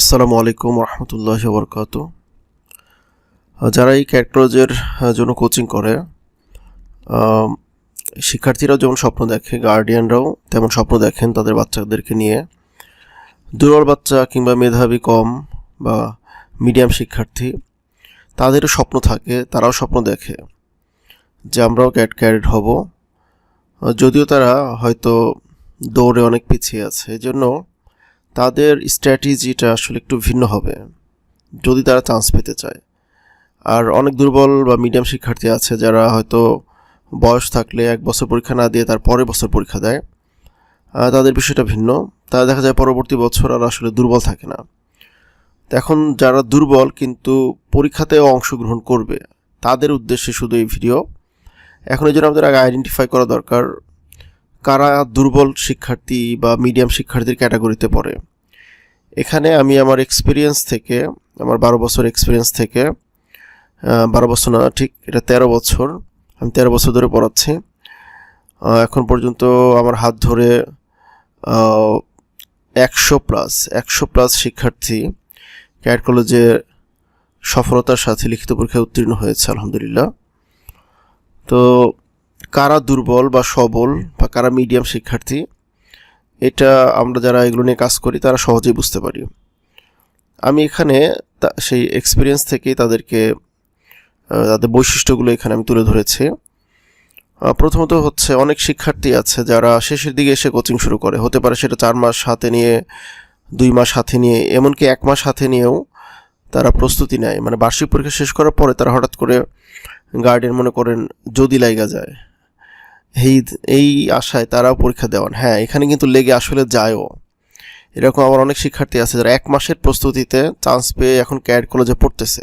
আসসালামু আলাইকুম রহমতুল্লাহ বরকাত যারা এই ক্যারেক্টারজের জন্য কোচিং করে শিক্ষার্থীরাও যেমন স্বপ্ন দেখে গার্ডিয়ানরাও তেমন স্বপ্ন দেখেন তাদের বাচ্চাদেরকে নিয়ে। দুর্বল বাচ্চা কিংবা মেধাবী কম বা মিডিয়াম শিক্ষার্থী, তাদেরও স্বপ্ন থাকে, তারাও স্বপ্ন দেখে যে আমরাও ক্যাট ক্যারেট হব। যদিও তারা হয়তো দৌড়ে অনেক পিছিয়ে আছে এই জন্য তাদের স্ট্র্যাটেজিটা আসলে একটু ভিন্ন হবে, যদি তারা চান্স পেতে চায়। আর অনেক দুর্বল বা মিডিয়াম শিক্ষার্থী আছে যারা হয়তো বয়স থাকলে এক বছর পরীক্ষা না দিয়ে তার পরের বছর পরীক্ষা দেয় তাদের বিষয়টা ভিন্ন। তারা দেখা যায় পরবর্তী বছর আর আসলে দুর্বল থাকে না। এখন যারা দুর্বল কিন্তু পরীক্ষাতেও অংশগ্রহণ করবে, তাদের উদ্দেশ্যে শুধু এই ভিডিও এখন এই জন্য আমাদের আগে আইডেন্টিফাই করা দরকার কারা দুর্বল শিক্ষার্থী বা মিডিয়াম শিক্ষার্থীর ক্যাটাগরিতে পড়ে? এখানে আমি আমার এক্সপিরিয়েন্স থেকে, আমার বারো বছর এক্সপিরিয়েন্স থেকে বারো বছর না, ঠিক এটা তেরো বছর, আমি তেরো বছর ধরে পড়াচ্ছি। এখন পর্যন্ত আমার হাত ধরে একশো প্লাস একশো প্লাস শিক্ষার্থী ক্যাট কলেজে সফলতার সাথে লিখিত পরীক্ষায় উত্তীর্ণ হয়েছে, আলহামদুলিল্লাহ। তো কারা দুর্বল বা সবল বা কারা মিডিয়াম শিক্ষার্থী, এটা আমরা যারা এগুলো নিয়ে কাজ করি, তারা সহজেই বুঝতে পারি। আমি এখানে সেই এক্সপিরিয়েন্স থেকেই তাদেরকে তাদের বৈশিষ্ট্যগুলো এখানে আমি তুলে ধরেছি। প্রথমত হচ্ছে অনেক শিক্ষার্থী আছে যারা শেষের দিকে এসে কোচিং শুরু করে। হতে পারে সেটা চার মাস হাতে নিয়ে, দুই মাস হাতে নিয়ে, এমনকি এক মাস হাতে নিয়েও তারা প্রস্তুতি নেয়। মানে বার্ষিক পরীক্ষা শেষ করার পরে তারা হঠাৎ করে গার্ডেন মনে করেন, যদি লাইগা যায়। এই এই আশায় তারাও পরীক্ষা দেওয়ান হ্যাঁ। এখানে কিন্তু লেগে আসলে যায়ও। এরকম আমার অনেক শিক্ষার্থী আছে যারা এক মাসের প্রস্তুতিতে চান্স পেয়ে এখন ক্যাড কলেজে পড়তেছে।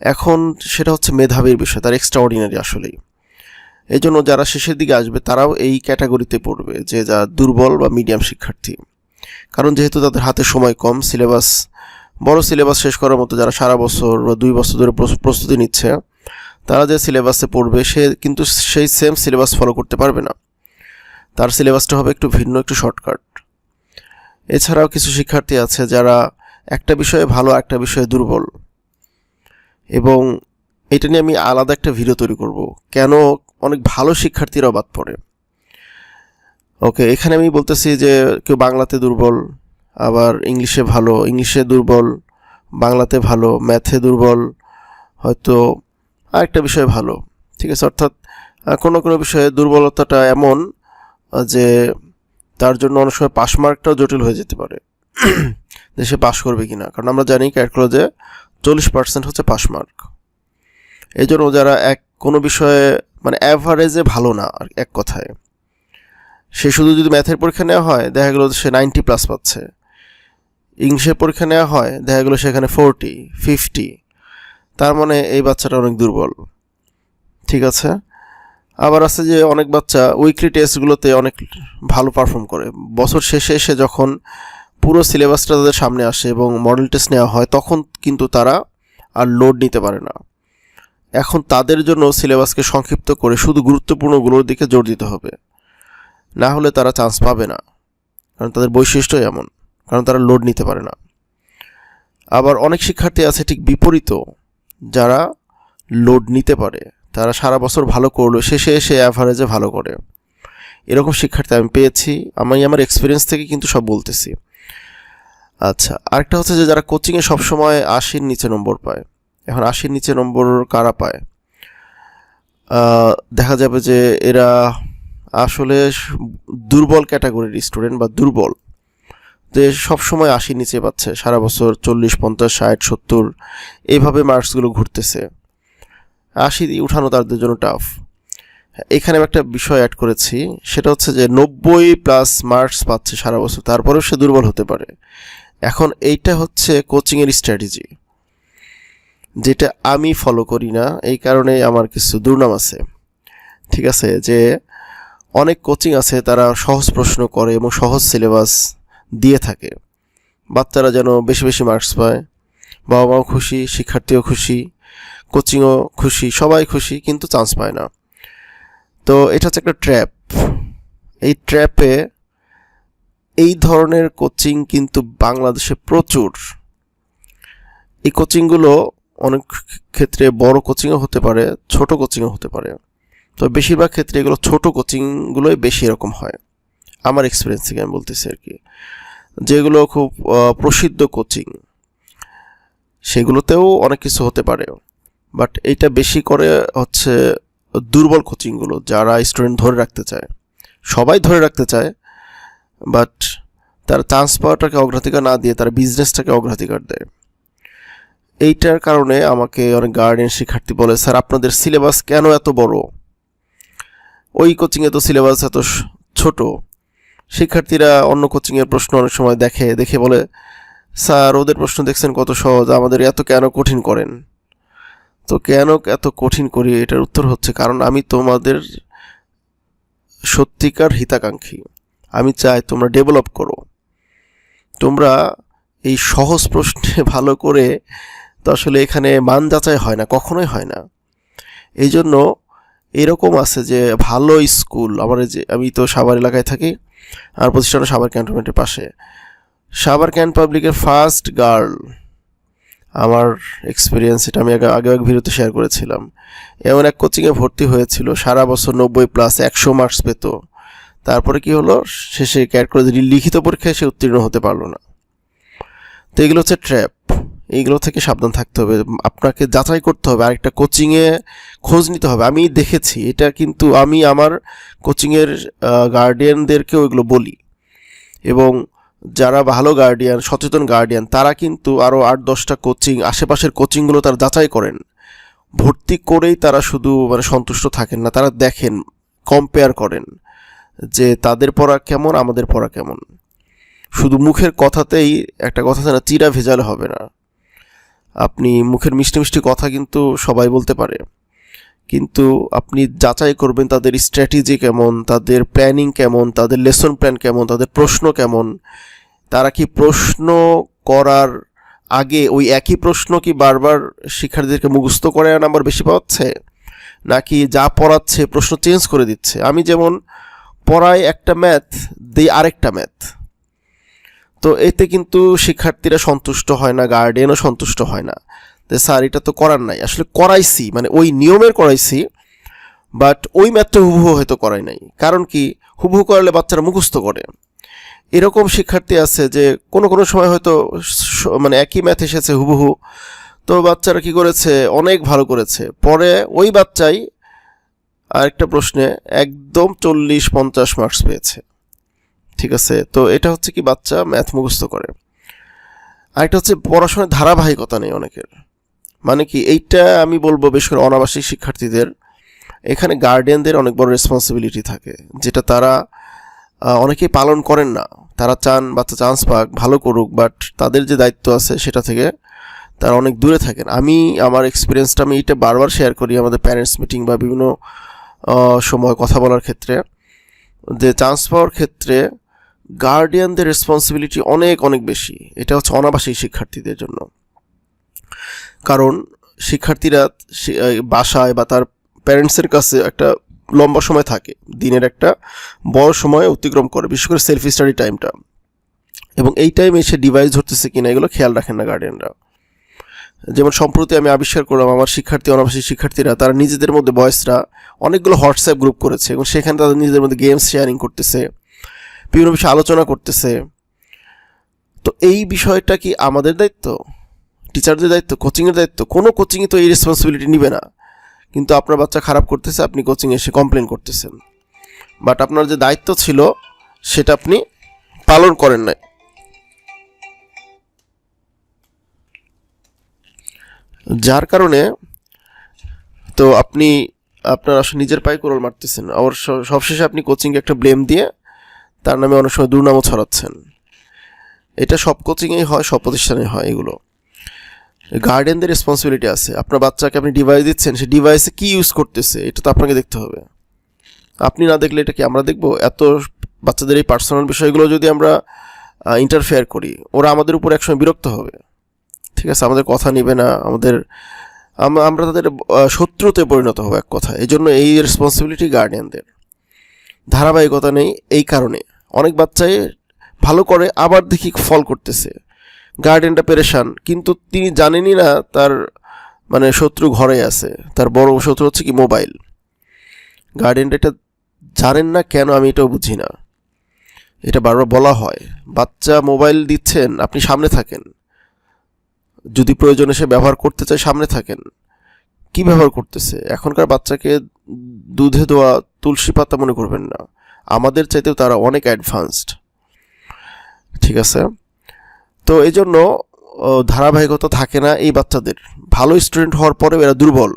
এখন সেটা হচ্ছে মেধাবীর বিষয়, তার এক্সট্রা অর্ডিনারি আসলেই। এই জন্য যারা শেষের দিকে আসবে, তারাও এই ক্যাটাগরিতে পড়বে, যে যা দুর্বল বা মিডিয়াম শিক্ষার্থী। কারণ যেহেতু তাদের হাতে সময় কম সিলেবাস বড় সিলেবাস শেষ করার মতো যারা সারা বছর বা দুই বছর ধরে প্রস- প্রস্তুতি নিচ্ছে তারা যে সিলেবাসে পড়বে, সে কিন্তু সেই সেম সিলেবাস ফলো করতে পারবে না। তার সিলেবাসটা হবে একটু ভিন্ন, একটু শর্টকাট এছাড়াও কিছু শিক্ষার্থী আছে যারা একটা বিষয়ে ভালো, একটা বিষয়ে দুর্বল। এবং এটা নিয়ে আমি আলাদা একটা ভিডিও তৈরি করব। কেন অনেক ভালো শিক্ষার্থীরাও বাদ পড়ে। ওকে, এখানে আমি বলতেছি যে কেউ বাংলাতে দুর্বল, আবার ইংলিশে ভালো, ইংলিশে দুর্বল, বাংলাতে ভালো, ম্যাথে দুর্বল, হয়তো আরেকটা বিষয় ভালো, ঠিক আছে? অর্থাৎ কোনো কোনো বিষয়ে দুর্বলতাটা এমন যে তার জন্য অনেক সময় পাস মার্কটাও জটিল হয়ে যেতে পারে। যে সে পাস করবে কিনা। কারণ আমরা জানি ক্যাট কলেজে চল্লিশ পার্সেন্ট হচ্ছে পাস মার্ক। এই জন্য যারা এক, কোনো বিষয়ে মানে অ্যাভারেজে ভালো না, আর এক কথায়, সে শুধু যদি ম্যাথের পরীক্ষা নেওয়া হয়, দেখা গেলো সে নাইনটি প্লাস পাচ্ছে। ইংলিশের পরীক্ষা নেওয়া হয়, দেখা গেলো সেখানে ফোরটি ফিফটি তার মানে এই বাচ্চাটা অনেক দুর্বল। ঠিক আছে? আবার আছে যে অনেক বাচ্চা উইকলি টেস্টগুলোতে অনেক ভালো পারফর্ম করে। বছর শেষে এসে যখন পুরো সিলেবাসটা তাদের সামনে আসে এবং মডেল টেস্ট নেওয়া হয়, তখন কিন্তু তারা আর লোড নিতে পারে না। এখন তাদের জন্য সিলেবাসকে সংক্ষিপ্ত করে শুধু গুরুত্বপূর্ণগুলোর দিকে জোর দিতে হবে। না হলে তারা চান্স পাবে না। কারণ তাদের বৈশিষ্ট্যই এমন, কারণ তারা লোড নিতে পারে না। আবার অনেক শিক্ষার্থী আছে ঠিক বিপরীত যারা লোড নিতে পারে, তারা সারা বছর ভালো করল, শেষে এসে অ্যাভারেজে ভালো করে। এরকম শিক্ষার্থী আমি পেয়েছি। আমি আমার এক্সপিরিয়েন্স থেকে কিন্তু সব বলতেছি। আচ্ছা আরেকটা হচ্ছে যে যারা কোচিংয়ে সবসময় আশির নিচে নম্বর পায়। এখন আশির নিচে নম্বর কারা পায়? দেখা যাবে যে এরা আসলে দুর্বল ক্যাটাগরির স্টুডেন্ট বা দুর্বল। সবসময় আশির নিচে পাচ্ছে। সারা বছর চল্লিশ, পঞ্চাশ, ষাট, সত্তর, এইভাবে মার্কসগুলো ঘুরতেছে। আশি উঠানো তাদের জন্য টাফ এখানে আমি একটা বিষয় অ্যাড করেছি, সেটা হচ্ছে যে নব্বই প্লাস মার্কস পাচ্ছে সারা বছর, তারপরেও সে দুর্বল হতে পারে। এখন এইটা হচ্ছে কোচিংয়ের স্ট্র্যাটেজি যেটা আমি ফলো করি না, এই কারণে আমার কিছু দুর্নাম আছে। ঠিক আছে? যে অনেক কোচিং আছে, তারা সহজ প্রশ্ন করে এবং সহজ সিলেবাস দিয়ে থাকে। বাচ্চারা যেন বেশি বেশি মার্কস পায়। বাবা মাও খুশি, শিক্ষার্থীও খুশি কোচিংও খুশি, সবাই খুশি কিন্তু চান্স পায় না। তো এটা হচ্ছে একটা ট্র্যাপ এই ট্র্যাপে এই ধরনের কোচিং কিন্তু বাংলাদেশে প্রচুর। এই কোচিংগুলো অনেক ক্ষেত্রে বড় কোচিংও হতে পারে, ছোট কোচিংও হতে পারে। তো বেশিরভাগ ক্ষেত্রে এগুলো ছোট কোচিংগুলোই বেশি এরকম হয়। আমার এক্সপিরিয়েন্স থেকে আমি বলতেছি আর কি। যেগুলো খুব প্রসিদ্ধ কোচিং। সেগুলোতেও অনেক কিছু হতে পারে। বাট এইটা বেশি করে হচ্ছে দুর্বল কোচিংগুলো যারা স্টুডেন্ট ধরে রাখতে চায়। সবাই ধরে রাখতে চায়, বাট তারা চান্স পাওয়াটাকে অগ্রাধিকার না দিয়ে তারা বিজনেসটাকে অগ্রাধিকার দেয়। এইটার কারণে আমাকে অনেক গার্ডিয়ান শিক্ষার্থী বলে, স্যার, আপনাদের সিলেবাস কেন এত বড়? ওই কোচিংয়ে তো সিলেবাস এত ছোট। শিক্ষার্থীরা অন্য কোচিংয়ের প্রশ্ন অনেক সময় দেখে দেখে বলে, স্যার, ওদের প্রশ্ন দেখছেন কত সহজ, আমাদের এত কেন কঠিন করেন? তো কেন এত কঠিন করি, এটার উত্তর হচ্ছে, কারণ আমি তোমাদের সত্যিকার হিতাকাঙ্ক্ষী। আমি চাই তোমরা ডেভেলপ করো। তোমরা এই সহজ প্রশ্নে ভালো করে তো আসলে এখানে মান যাচাই হয় না, কখনোই হয় না। এই জন্য এরকম আছে যে, ভালো স্কুল আমার যে, আমি তো সাভার এলাকায় থাকি আর প্রতিষ্ঠান সাভার ক্যান্টনমেন্টের পাশে। সাভার ক্যান্ট পাবলিকের ফার্স্ট গার্ল। আমার এক্সপিরিয়েন্স এটা আমি আগে আগে এক ভিডিওতে শেয়ার করেছিলাম। এমন এক কোচিংয়ে ভর্তি হয়েছিল, সারা বছর নব্বই প্লাস একশো মার্কস পেত। তারপরে কি হলো? শেষে ক্যাট করে লিখিত পরীক্ষায় সে উত্তীর্ণ হতে পারল না। তো এগুলো হচ্ছে ট্র্যাপ এইগুলো থেকে সাবধান থাকতে হবে। আপনাকে যাচাই করতে হবে, আরেকটা কোচিংয়ে খোঁজ নিতে হবে। আমি দেখেছি, এটা কিন্তু আমি আমার কোচিংয়ের গার্ডিয়ানদেরকেও এগুলো বলি। এবং যারা ভালো গার্ডিয়ান সচেতন গার্ডিয়ান তারা কিন্তু আরও আট, দশটা কোচিং আশেপাশের কোচিংগুলো তারা যাচাই করেন। ভর্তি করেই তারা শুধু মানে সন্তুষ্ট থাকেন না, তারা দেখেন কম্পেয়ার করেন যে তাদের পড়া কেমন, আমাদের পড়া কেমন। শুধু মুখের কথাতেই, একটা কথা না চিরা ভেজালে হবে না। আপনি মুখের মিষ্টি মিষ্টি কথা কিন্তু সবাই বলতে পারে। কিন্তু আপনি যাচাই করবেন তাদের স্ট্র্যাটেজি কেমন, তাদের প্ল্যানিং কেমন, তাদের লেসন প্ল্যান কেমন, তাদের প্রশ্ন কেমন। তারা কি প্রশ্ন করার আগে ওই একই প্রশ্ন কি বারবার শিক্ষার্থীদেরকে মুখস্থ করে নাম্বার বেশি পাচ্ছে নাকি যা পড়াচ্ছে প্রশ্ন চেঞ্জ করে দিচ্ছে? আমি যেমন পড়াই একটা ম্যাথ দিই আরেকটা ম্যাথ তো এতে কিন্তু শিক্ষার্থীরা সন্তুষ্ট হয় না গার্ডিয়ানও সন্তুষ্ট হয় না। তো স্যার, এটা তো করার নাই। আসলে করাইছি মানে ওই নিয়মের করাইছি বাট ওই ম্যাথটা হুবহু হয়তো করাই নাই। কারণ কি? হুবহু করালে বাচ্চারা মুখস্থ করে। এরকম শিক্ষার্থী আছে যে কোনো কোনো সময় হয়তো মানে একই ম্যাথ এসেছে হুবহু। তো বাচ্চারা কি করেছে? অনেক ভালো করেছে। পরে ওই বাচ্চাই আরেকটা প্রশ্নে একদম চল্লিশ পঞ্চাশ মার্কস পেয়েছে। ঠিক আছে? তো এটা হচ্ছে কি বাচ্চা ম্যাথ মুখস্থ করে। আরেকটা হচ্ছে পড়াশোনার ধারাবাহিকতা নেই অনেকের। মানে কি এইটা আমি বলব বেশ করে অনাবাসিক শিক্ষার্থীদের। এখানে গার্ডিয়ানদের অনেক বড় রেসপন্সিবিলিটি থাকে, যেটা তারা অনেকেই পালন করেন না। তারা চান বাচ্চা চান্স পাক, ভালো করুক বাট তাদের যে দায়িত্ব আছে সেটা থেকে তারা অনেক দূরে থাকেন। আমি, আমার এক্সপিরিয়েন্সটা আমি এটা বারবার শেয়ার করি আমাদের প্যারেন্টস মিটিং বা বিভিন্ন সময় কথা বলার ক্ষেত্রে, যে চান্স পাওয়ার ক্ষেত্রে গার্ডিয়ানদের রেসপন্সিবিলিটি অনেক অনেক বেশি। এটা হচ্ছে অনাবাসী শিক্ষার্থীদের জন্য। কারণ শিক্ষার্থীরা বাসায় বা তার প্যারেন্টসের কাছে একটা লম্বা সময় থাকে। দিনের একটা বড় সময় অতিক্রম করে, বিশেষ করে সেলফি স্টাডি টাইমটা এবং এই টাইমে সে ডিভাইস ধরতেছে কিনা, এগুলো খেয়াল রাখেন না গার্ডিয়ানরা যেমন সম্প্রতি আমি আবিষ্কার করলাম, আমার শিক্ষার্থী, অনাবাসিক শিক্ষার্থীরা, তারা নিজেদের মধ্যে বয়সরা অনেকগুলো হোয়াটসঅ্যাপ গ্রুপ করেছে। এবং সেখানে তাদের নিজেদের মধ্যে গেমস শেয়ারিং করতেছে। বিভিন্ন বিষয়ে আলোচনা করতেছে। তো এই বিষয়টা কি আমাদের দায়িত্ব? টিচারদের দায়িত্ব, কোচিংয়ের দায়িত্ব? কোনো কোচিংয়ে তো এই রেসপন্সিবিলিটি নিবে না। কিন্তু আপনার বাচ্চা খারাপ করতেছে, আপনি কোচিং এসে কমপ্লেন করতেছেন। বাট আপনার যে দায়িত্ব ছিল, সেটা আপনি পালন করেন নাই। যার কারণে তো আপনি, আপনার আসলে নিজের পায়ে কোরল মারতেছেন। আবার সবশেষে আপনি কোচিংকে একটা ব্লেম দিয়ে তার নামে অনেক সময় দুর্নামও ছড়াচ্ছেন। এটা সব কোচিংয়েই হয়, সব প্রতিষ্ঠানে হয় এগুলো। গার্ডেনদের রেসপন্সিবিলিটি আছে। আপনার বাচ্চাকে আপনি ডিভাইস দিচ্ছেন সেই ডিভাইসে কি ইউজ করতেছে, এটা তো আপনাকে দেখতে হবে। আপনি না দেখলে এটা কি আমরা দেখব? এত বাচ্চাদের এই পার্সোনাল বিষয়গুলো যদি আমরা ইন্টারফেয়ার করি, ওরা আমাদের উপর একসময় বিরক্ত হবে। ঠিক আছে? আমাদের কথা নিবে না, আমাদের আমরা তাদের শত্রুতে পরিণত হব এক কথা এই জন্য এই রেসপন্সিবিলিটি গার্ডিয়ানদের ধারাবাহিকতা নেই এই কারণে। অনেক বাচ্চাই ভালো করে আবার দেখি ফল করতেছে। গার্ডেনটা পেরেশান, কিন্তু তিনি জানেনই না তার মানে শত্রু ঘরে আছে। তার বড় শত্রু হচ্ছে কি মোবাইল। গার্ডেনটা এটা জানেন না কেন আমি এটাও বুঝি না। এটা বারবার বলা হয়, বাচ্চা মোবাইল দিচ্ছেন, আপনি সামনে থাকেন। যদি প্রয়োজনে সে ব্যবহার করতে চায়, সামনে থাকেন। কি ব্যবহার করতেছে? এখনকার বাচ্চাকে দুধে দেওয়া তুলসী পাতা মনে করবেন না। আমাদের চাইতেও তারা অনেক অ্যাডভান্সড ঠিক আছে? তো এই জন্য ধারাবাহিকতা থাকে না এই বাচ্চাদের। ভালো স্টুডেন্ট হওয়ার পরেও এরা দুর্বল।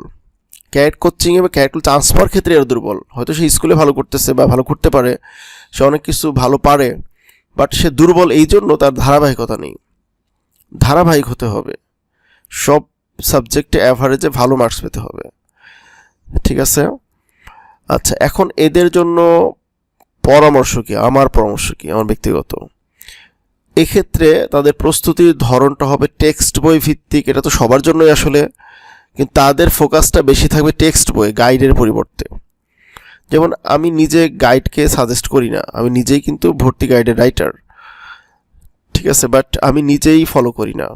ক্যারেট কোচিংয়ে বা ক্যারেট চান্স পাওয়ার ক্ষেত্রে এরা দুর্বল। হয়তো সে স্কুলে ভালো করতেছে বা ভালো করতে পারে, সে অনেক কিছু ভালো পারে বাট সে দুর্বল এই জন্য তার ধারাবাহিকতা নেই। ধারাবাহিক হতে হবে। সব সাবজেক্টে অ্যাভারেজে ভালো মার্কস পেতে হবে। ঠিক আছে? আচ্ছা এখন এদের জন্য পরামর্শ কি আমার পরামর্শ কি আমার ব্যক্তিগত। এক্ষেত্রে তাদের প্রস্তুতির ধরনটা হবে টেক্সট বই ভিত্তিক, এটা তো সবার জন্যই আসলে। কিন্তু তাদের ফোকাসটা বেশি থাকবে টেক্সট বই, গাইডের পরিবর্তে। যেমন আমি নিজে গাইডকে সাজেস্ট করি না, আমি নিজেই কিন্তু ভর্তি গাইডের রাইটার। ঠিক আছে, বাট আমি নিজেই ফলো করি না।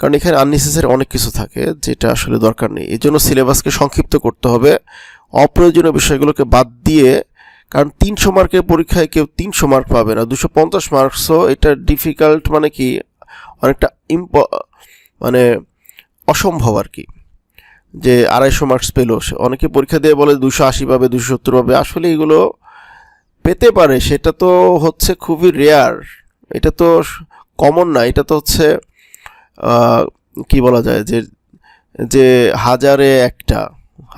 কারণ এখানে আননেসেসারি অনেক কিছু থাকে যেটা আসলে দরকার নেই। এই জন্য সিলেবাসকে সংক্ষিপ্ত করতে হবে, অপ্রয়োজনীয় বিষয়গুলোকে বাদ দিয়ে কারণ তিনশো মার্কের পরীক্ষায় কেউ তিনশো মার্ক পাবে না। দুশো পঞ্চাশ মার্কসও এটা ডিফিকাল্ট মানে কি, অনেকটা ইম্প মানে অসম্ভব আর কি। যে আড়াইশো মার্কস পেল সে। অনেকে পরীক্ষা দিয়ে বলে দুশো আশি পাবে, দুশো সত্তর পাবে। আসলে এগুলো পেতে পারে, সেটা তো হচ্ছে খুবই রেয়ার এটা তো কমন না, এটা তো হচ্ছে কি বলা যায়, যে যে হাজারে একটা,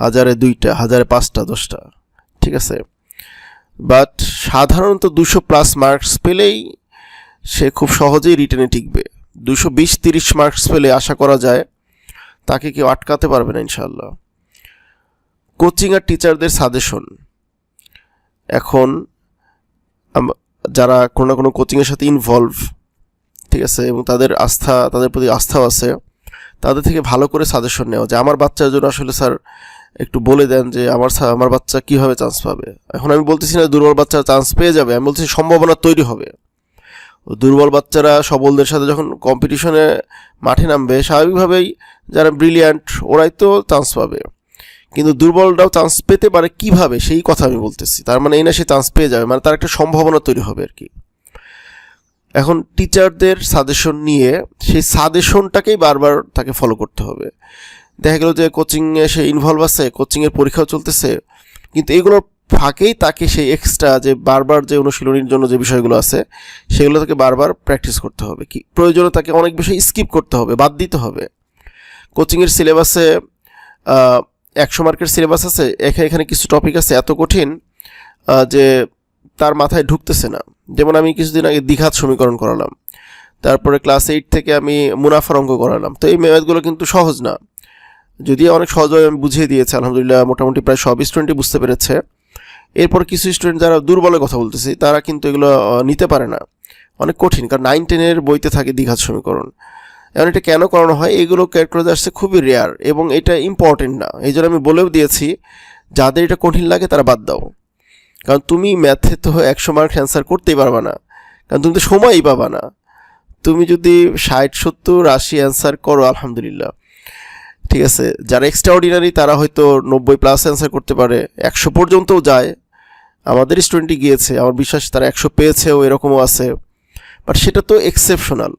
হাজারে দুইটা, হাজারে পাঁচটা, দশটা। ঠিক আছে? বাট সাধারণত দুশো প্লাস মার্কস পেলেই সে খুব সহজেই রিটেনে টিকবে। দুশো বিশ তিরিশ মার্কস পেলে আশা করা যায় তাকে কেউ আটকাতে পারবে না ইনশাল্লাহ কোচিং আর টিচারদের সাজেশন এখন যারা কোনো না কোনো কোচিংয়ের সাথে ইনভলভ ঠিক আছে, এবং তাদের আস্থা, তাদের প্রতি আস্থাও আছে, তাদের থেকে ভালো করে সাজেশন নেওয়া যে আমার বাচ্চার জন্য আসলে স্যার একটু বলে দেন যে আমার আমার বাচ্চা কীভাবে চান্স পাবে? এখন আমি বলতেছি না দুর্বল বাচ্চা চান্স পেয়ে যাবে, আমি বলছি সম্ভাবনা তৈরি হবে। দুর্বল বাচ্চারা সবলদের সাথে যখন কম্পিটিশনে মাঠে নামবে, স্বাভাবিকভাবেই যারা ব্রিলিয়ান্ট ওরাই তো চান্স পাবে। কিন্তু দুর্বলরাও চান্স পেতে পারে কীভাবে, সেই কথা আমি বলতেছি। তার মানে এই না সে চান্স পেয়ে যাবে মানে তার একটা সম্ভাবনা তৈরি হবে আর কি। এখন টিচারদের সাজেশন নিয়ে সেই সাজেশনটাকেই বারবার তাকে ফলো করতে হবে। দেখা গেল যে কোচিংয়ে সে ইনভলভ আছে কোচিংয়ের পরীক্ষাও চলতেছে, কিন্তু এগুলোর ফাঁকেই তাকে সেই এক্সট্রা যে বারবার যে অনুশীলনীর জন্য যে বিষয়গুলো আছে, সেগুলো তাকে বারবার প্র্যাকটিস করতে হবে। কি? প্রয়োজনে তাকে অনেক বিষয় স্কিপ করতে হবে, বাদ দিতে হবে। কোচিংয়ের সিলেবাসে একশো মার্কের সিলেবাস আছে এখানে এখানে কিছু টপিক আছে এত কঠিন যে তার মাথায় ঢুকতেছে না। যেমন আমি কিছুদিন আগে দ্বিঘাত সমীকরণ করালাম, তারপরে ক্লাস এইট থেকে আমি মুনাফার অঙ্ক করালাম। তো এই ম্যাথগুলো কিন্তু সহজ না। যদিও অনেক সহজভাবে আমি বুঝিয়ে দিয়েছি, আলহামদুলিল্লাহ, মোটামুটি প্রায় সব স্টুডেন্টই বুঝতে পেরেছে। এরপর কিছু স্টুডেন্ট যারা দুর্বলের কথা বলতেছি, তারা কিন্তু এগুলো নিতে পারে না। অনেক কঠিন, কারণ নাইন টেনের বইতে থাকে দ্বিঘাত সমীকরণ। এখন এটা কেন করানো হয়? এগুলো ক্যালকুলেট আসছে খুবই রেয়ার এবং এটা ইম্পর্টেন্ট না। এই জন্য আমি বলেও দিয়েছি, যাদের এটা কঠিন লাগে তারা বাদ দাও। কারণ তুমি ম্যাথে তো একশো মার্ক অ্যান্সার করতেই পারবে না। কারণ তুমি তো সময়ই পাবা না। তুমি যদি ষাট, সত্তর, আশি অ্যান্সার করো, আলহামদুলিল্লাহ। ঠিক আছে? যারা এক্সট্রা অর্ডিনারি তারা হয়তো নব্বই প্লাস অ্যান্সার করতে পারে। একশো পর্যন্তও যায়। আমাদের স্টুডেন্টই গিয়েছে। আমার বিশ্বাস তারা একশো পেয়েছেও, এরকমও আছে। বাট সেটা তো এক্সেপশনাল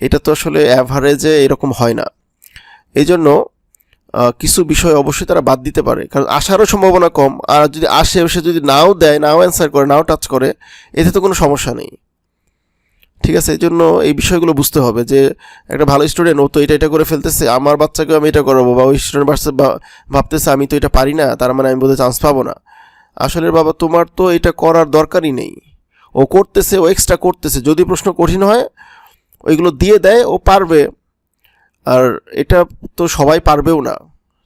এটা তো আসলে অ্যাভারেজে এরকম হয় না। এই জন্য কিছু বিষয় অবশ্যই তারা বাদ দিতে পারে। কারণ আসারও সম্ভাবনা কম। আর যদি আসে, সে যদি নাও দেয়, নাও অ্যান্সার করে, নাও টাচ করে, এতে তো কোনো সমস্যা নেই। ঠিক আছে এই জন্য এই বিষয়গুলো বুঝতে হবে যে একটা ভালো স্টুডেন্ট ও তো এটা এটা করে ফেলতেছে, আমার বাচ্চাকে আমি এটা করাবো বা ওই স্টুডেন্ট বাচ্চা ভাবতেছে আমি তো এটা পারি না, তার মানে আমি বোধহয় চান্স পাবো না। আসলে বাবা, তোমার তো এটা করার দরকারই নেই। ও করতেছে, ও এক্সট্রা করতেছে, যদি প্রশ্ন কঠিন হয়, ওইগুলো দিয়ে দেয়, ও পারবে। আর এটা তো সবাই পারবেও না,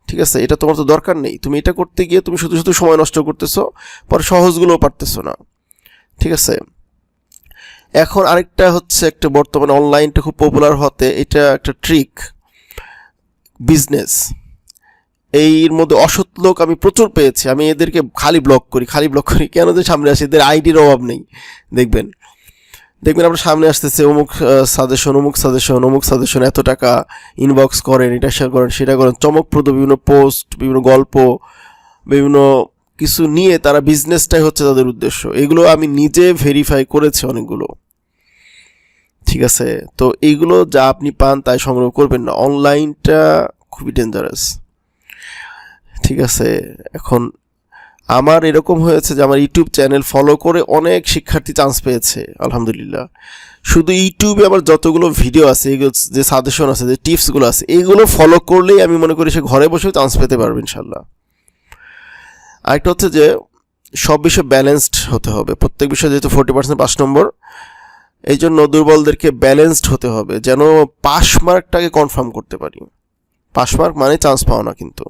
ঠিক আছে, এটা তোমার তো দরকার নেই। তুমি এটা করতে গিয়ে তুমি শুধু শুধু সময় নষ্ট করতেছো, পরে সহজগুলোও পারতেছো না, ঠিক আছে। এখন আরেকটা হচ্ছে একটা বর্তমানে অনলাইনটা খুব পপুলার হতে এটা একটা ট্রিক বিজনেস এইর মধ্যে অসৎ লোক আমি প্রচুর পেয়েছি, আমি এদেরকে খালি ব্লক করি, খালি ব্লক করি। কেন যে সামনে আসি? এদের আইডির অভাব নেই, দেখবেন। দেখবেন আপনার সামনে আসতেছে অমুক সাজেশন অমুক সাজেশন অমুক সাজেশন এত টাকা ইনবক্স করেন, এটা শেয়ার করেন, সেটা করেন। চমকপ্রদ বিভিন্ন পোস্ট বিভিন্ন গল্প, বিভিন্ন কিছু নিয়ে তারা বিজনেসটাই হচ্ছে তাদের উদ্দেশ্য। এগুলো আমি নিজে ভেরিফাই করেছি অনেকগুলো। ঠিক আছে? তো এইগুলো যা আপনি পান তাই সংগ্রহ করবেন না। অনলাইনটা খুবই ডেঞ্জারাস ঠিক আছে? এখন আমার এরকম হয়েছে যে আমার ইউটিউব চ্যানেল ফলো করে অনেক শিক্ষার্থী চান্স পেয়েছে, আলহামদুলিল্লাহ। শুধু ইউটিউবে আমার যতগুলো ভিডিও আছে, এগুলো যে সাজেশন আছে, যে টিপসগুলো আছে, এগুলো ফলো করলেই আমি মনে করি সে ঘরে বসেও চান্স পেতে পারবে ইনশাল্লাহ আরেকটা হচ্ছে যে সব বিষয় ব্যালেন্সড হতে হবে। প্রত্যেক বিষয়ে যেহেতু ফোর্টি পার্সেন্ট পাঁচ নম্বর এই জন্য দুর্বলদেরকে ব্যালেন্সড হতে হবে, যেন পাস মার্কটাকে কনফার্ম করতে পারি। পাস মার্ক মানে চান্স পাও না কিন্তু।